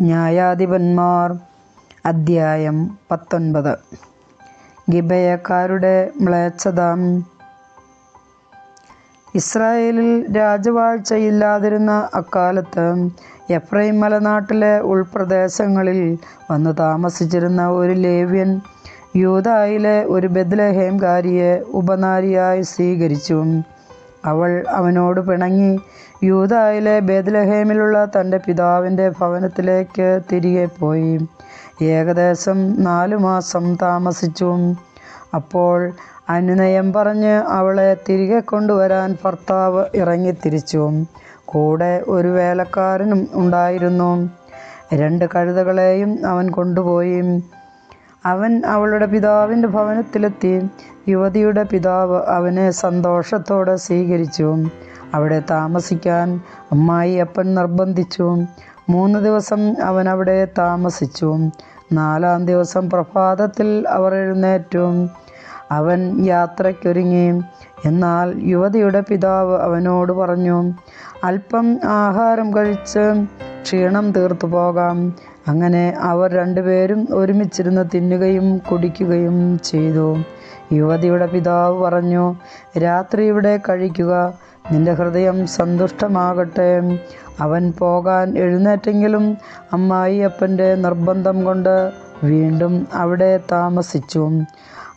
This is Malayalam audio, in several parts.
ന്യായാധിപന്മാർ. അദ്ധ്യായം പത്തൊൻപത്. ഗിബയക്കാരുടെ മ്ലേച്ഛത. ഇസ്രായേലിൽ രാജവാഴ്ചയില്ലാതിരുന്ന അക്കാലത്ത് എഫ്രൈം മലനാട്ടിലെ ഉൾപ്രദേശങ്ങളിൽ വന്ന് താമസിച്ചിരുന്ന ഒരു ലേവ്യൻ യൂതായിലെ ഒരു ബദ്ലഹേംകാരിയെ ഉപനാരിയായി സ്വീകരിച്ചു. അവൾ അവനോട് പിണങ്ങി. യൂതായിലെ ബേദ്ലഹേമിലുള്ള തന്റെ പിതാവിന്റെ ഭവനത്തിലേക്ക് തിരികെ പോയി. ഏകദേശം നാലു മാസം താമസിച്ചു. അപ്പോൾ അനുനയം പറഞ്ഞ് അവളെ തിരികെ കൊണ്ടുവരാൻ ഭർത്താവ് ഇറങ്ങിത്തിരിച്ചു. കൂടെ ഒരു വേലക്കാരനും ഉണ്ടായിരുന്നു. രണ്ട് കഴുതകളെയും അവൻ കൊണ്ടുപോയി. അവൻ അവളുടെ പിതാവിന്റെ ഭവനത്തിലെത്തി. യുവതിയുടെ പിതാവ് അവനെ സന്തോഷത്തോടെ സ്വീകരിച്ചു. അവിടെ താമസിക്കാൻ അമ്മായി അപ്പൻ നിർബന്ധിച്ചു. മൂന്ന് ദിവസം അവൻ അവിടെ താമസിച്ചു. നാലാം ദിവസം പ്രഭാതത്തിൽ അവർ എഴുന്നേറ്റു. അവൻ യാത്രയ്ക്കൊരുങ്ങി. എന്നാൽ യുവതിയുടെ പിതാവ് അവനോട് പറഞ്ഞു അല്പം ആഹാരം കഴിച്ച് ക്ഷീണം തീർത്തു പോകാം അങ്ങനെ അവർ രണ്ടുപേരും ഒരുമിച്ചിരുന്ന് തിന്നുകയും കുടിക്കുകയും ചെയ്തു. യുവതിയുടെ പിതാവ് പറഞ്ഞു രാത്രി ഇവിടെ കഴിക്കുക. നിന്റെ ഹൃദയം സന്തുഷ്ടമാകട്ടെ. അവൻ പോകാൻ എഴുന്നേറ്റെങ്കിലും അമ്മായി അപ്പന്റെ നിർബന്ധം കൊണ്ട് വീണ്ടും അവിടെ താമസിച്ചു.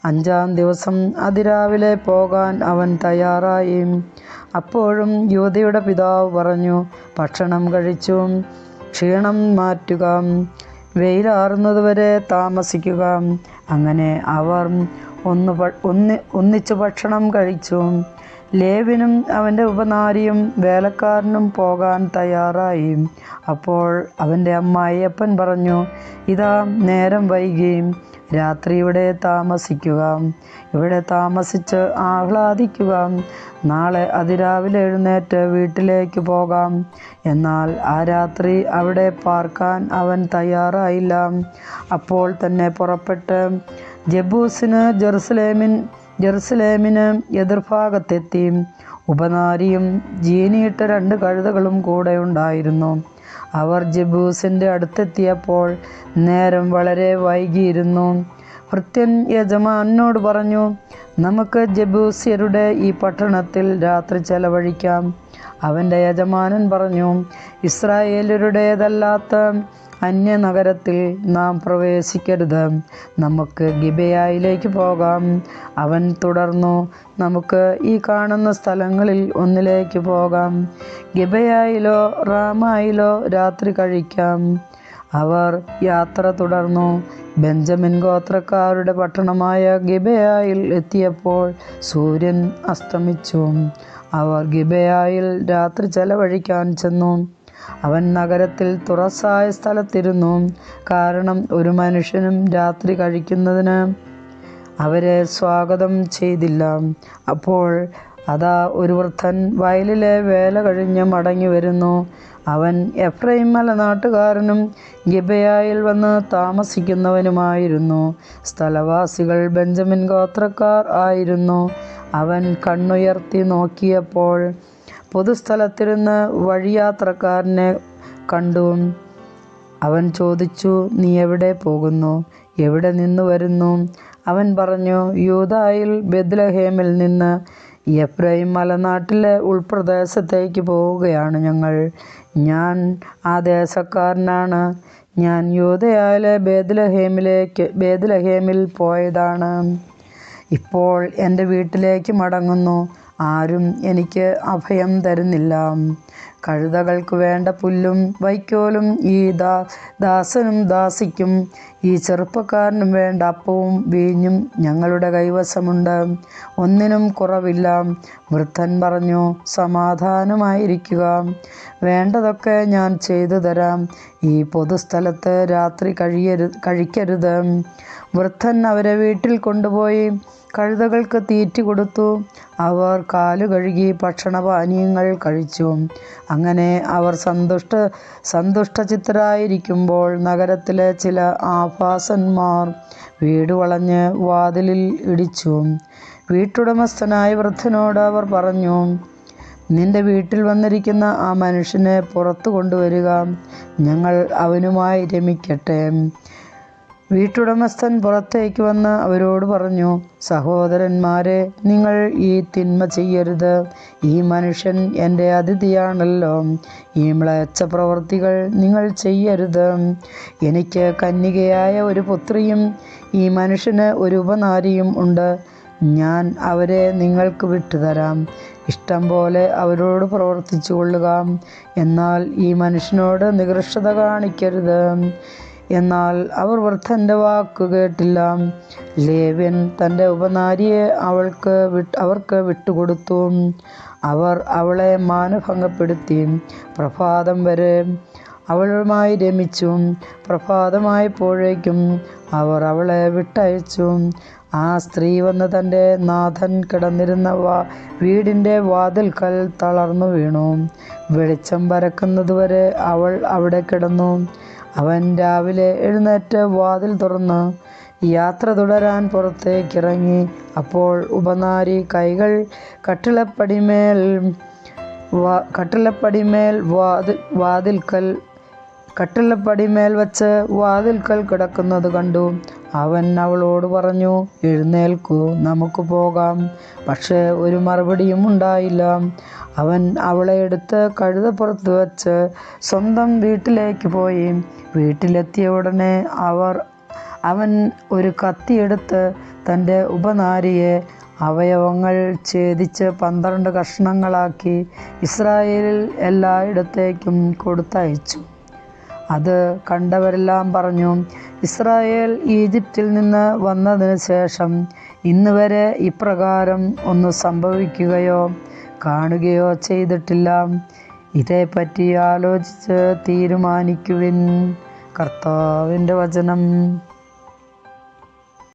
അഞ്ചാം ദിവസം അതിരാവിലെ പോകാൻ അവൻ തയ്യാറായി. അപ്പോഴും യുവതിയുടെ പിതാവ് പറഞ്ഞു ഭക്ഷണം കഴിച്ചു. ക്ഷീണം മാറ്റുക. വെയിലാറുന്നതുവരെ താമസിക്കുക. അങ്ങനെ അവർ ഒന്ന് ഒന്ന് ഒന്നിച്ച് ഭക്ഷണം കഴിച്ചു. ലേവിനും അവന്റെ ഉപനാരിയും വേലക്കാരനും പോകാൻ തയ്യാറായി. അപ്പോൾ അവന്റെ അമ്മായിയപ്പൻ പറഞ്ഞു ഇതാ നേരം വൈകി രാത്രി ഇവിടെ താമസിക്കുക. ഇവിടെ താമസിച്ച് ആഹ്ലാദിക്കുക. നാളെ അതിരാവിലെ എഴുന്നേറ്റ് വീട്ടിലേക്ക് പോകാം. എന്നാൽ ആ രാത്രി അവിടെ പാർക്കാൻ അവൻ തയ്യാറായില്ല. അപ്പോൾ തന്നെ പുറപ്പെട്ട് ജബൂസിന് ജെറുസലേമിൻ ജെറുസലേമിന് എതിർഭാഗത്തെത്തി ഉപനാരിയും ജീനിയിട്ട രണ്ട് കഴുതകളും കൂടെ ഉണ്ടായിരുന്നു. അവർ ജബൂസിന്റെ അടുത്തെത്തിയപ്പോൾ നേരം വളരെ വൈകിയിരുന്നു. ഭൃത്യൻ യജമാനോട് പറഞ്ഞു നമുക്ക് ജബൂസ്യരുടെ ഈ പട്ടണത്തിൽ രാത്രി ചെലവഴിക്കാം. അവന്റെ യജമാനൻ പറഞ്ഞു ഇസ്രായേലരുടേതല്ലാത്ത അന്യനഗരത്തിൽ നാം പ്രവേശിക്കരുത്. നമുക്ക് ഗിബയായിലേക്ക് പോകാം. അവൻ തുടർന്നു നമുക്ക് ഈ കാണുന്ന സ്ഥലങ്ങളിൽ ഒന്നിലേക്ക് പോകാം. ഗിബയായിലോ റാമായിലോ രാത്രി കഴിക്കാം. അവർ യാത്ര തുടർന്നു. ബെഞ്ചമിൻ ഗോത്രക്കാരുടെ പട്ടണമായ ഗിബയായിൽ എത്തിയപ്പോൾ സൂര്യൻ അസ്തമിച്ചു. അവർ ഗിബയായിൽ രാത്രി ചെലവഴിക്കാൻ ചെന്നു. അവൻ നഗരത്തിൽ തുറസായ സ്ഥലത്തിരുന്നു. കാരണം ഒരു മനുഷ്യനും രാത്രി കഴിക്കുന്നതിന് അവരെ സ്വാഗതം ചെയ്തില്ല. അപ്പോൾ അതാ ഒരു വൃദ്ധൻ വയലിലെ വേല കഴിഞ്ഞ് മടങ്ങി വരുന്നു. അവൻ എഫ്രൈം മലനാട്ടുകാരനും ഗിബയായിൽ വന്ന് താമസിക്കുന്നവനുമായിരുന്നു. സ്ഥലവാസികൾ ബെഞ്ചമിൻ ഗോത്രക്കാർ ആയിരുന്നു. അവൻ കണ്ണുയർത്തി നോക്കിയപ്പോൾ പൊതുസ്ഥലത്തിരുന്ന് വഴിയാത്രക്കാരനെ കണ്ടു അവൻ ചോദിച്ചു നീ എവിടെ പോകുന്നു? എവിടെ നിന്ന് വരുന്നു? അവൻ പറഞ്ഞു യൂതായിൽ ബെദ്ലഹേമിൽ നിന്ന് എഫ്രൈം മലനാട്ടിലെ ഉൾപ്രദേശത്തേക്ക് പോവുകയാണ് ഞങ്ങൾ. ഞാൻ ആ ദേശക്കാരനാണ്. ഞാൻ യൂതയായിലെ ബേദ്ലഹേമിലേക്ക് ബേദ്ലഹേമിൽ പോയതാണ്. ഇപ്പോൾ എന്റെ വീട്ടിലേക്ക് മടങ്ങുന്നു. ആരും എനിക്ക് അഭയം തരുന്നില്ല. കഴുതകൾക്ക് വേണ്ട പുല്ലും വൈക്കോലും ഈ ദാ ദാസനും ദാസിക്കും ഈ ചെറുപ്പക്കാരനും വേണ്ട അപ്പവും വീഞ്ഞും ഞങ്ങളുടെ കൈവശമുണ്ട്. ഒന്നിനും കുറവില്ല. വൃദ്ധൻ പറഞ്ഞു സമാധാനമായിരിക്കുക. വേണ്ടതൊക്കെ ഞാൻ ചെയ്തു തരാം. ഈ പൊതുസ്ഥലത്ത് രാത്രി കഴിയരു കഴിക്കരുത്. വൃദ്ധൻ അവരെ വീട്ടിൽ കൊണ്ടുപോയി കഴുതകൾക്ക് തീറ്റി കൊടുത്തു. അവർ കാലു കഴുകി ഭക്ഷണപാനീയങ്ങൾ കഴിച്ചു. അങ്ങനെ അവർ സന്തുഷ്ട സന്തുഷ്ടചിത്തരായിരിക്കുമ്പോൾ നഗരത്തിലെ ചില ആഭാസന്മാർ വീട് വളഞ്ഞ് വാതിലിൽ ഇടിച്ചു. വീട്ടുടമസ്ഥനായ വൃദ്ധനോട് അവർ പറഞ്ഞു നിന്റെ വീട്ടിൽ വന്നിരിക്കുന്ന ആ മനുഷ്യനെ പുറത്തു കൊണ്ടുവരിക. ഞങ്ങൾ അവനുമായി രമിക്കട്ടെ. വീട്ടുടമസ്ഥൻ പുറത്തേക്ക് വന്ന് അവരോട് പറഞ്ഞു സഹോദരന്മാരെ നിങ്ങൾ ഈ തിന്മ ചെയ്യരുത്. ഈ മനുഷ്യൻ എന്റെ അതിഥിയാണല്ലോ. ഈ മ്ലേച്ഛ പ്രവൃത്തികൾ നിങ്ങൾ ചെയ്യരുത്. എനിക്ക് കന്യകയായ ഒരു പുത്രിയും ഈ മനുഷ്യന് ഒരു ഉപനാരിയും ഉണ്ട്. ഞാൻ അവരെ നിങ്ങൾക്ക് വിട്ടുതരാം. ഇഷ്ടം പോലെ അവരോട് പ്രവർത്തിച്ചു കൊള്ളുക എന്നാൽ ഈ മനുഷ്യനോട് നികൃഷ്ടത കാണിക്കരുത്. എന്നാൽ അവർ വൃദ്ധന്റെ വാക്ക് കേട്ടില്ല. ലേവ്യൻ തന്റെ ഉപനാരിയെ അവൾക്ക് അവർക്ക് വിട്ടുകൊടുത്തു. അവർ അവളെ മാനഭംഗപ്പെടുത്തി. പ്രഭാതം വരെ അവളുമായി രമിച്ചു. പ്രഭാതമായപ്പോഴേക്കും അവർ അവളെ വിട്ടയച്ചു. ആ സ്ത്രീ വന്ന് തന്റെ നാഥൻ കിടന്നിരുന്ന വാ വീടിന്റെ വാതിൽക്കൽ തളർന്നു വീണു. വെളിച്ചം പരക്കുന്നതുവരെ അവൾ അവിടെ കിടന്നു. അവൻ രാവിലെ എഴുന്നേറ്റ് വാതിൽ തുറന്ന് യാത്ര തുടരാൻ പുറത്തേക്കിറങ്ങി. അപ്പോൾ ഉപനാരി കൈകൾ കട്ടിളപ്പടിമേൽ വച്ച് വാതിൽക്കൽ കിടക്കുന്നത് കണ്ടു. അവൻ അവളോട് പറഞ്ഞു എഴുന്നേൽക്കൂ നമുക്ക് പോകാം. പക്ഷേ ഒരു മറുപടിയും ഉണ്ടായില്ല. അവൻ അവളെ എടുത്ത് കഴുതപ്പുറത്ത് വച്ച് സ്വന്തം വീട്ടിലേക്ക് പോയി. വീട്ടിലെത്തിയ ഉടനെ അവർ അവൻ ഒരു കത്തിയെടുത്ത് തന്റെ ഉപനാരിയെ അവയവങ്ങൾ ഛേദിച്ച് പന്ത്രണ്ട് കഷ്ണങ്ങളാക്കി ഇസ്രായേലിൽ എല്ലായിടത്തേക്കും കൊടുത്തയച്ചു. അത് കണ്ടവരെല്ലാം പറഞ്ഞു ഇസ്രായേൽ ഈജിപ്തിൽ നിന്ന് വന്നതിന് ശേഷം ഇന്നുവരെ ഇപ്രകാരം ഒന്ന് സംഭവിക്കുകയോ? കാണുകയോ ചെയ്തിട്ടില്ല. ഇതേപ്പറ്റി ആലോചിച്ച് തീരുമാനിക്കുവിൻ. കർത്താവിന്റെ വചനം.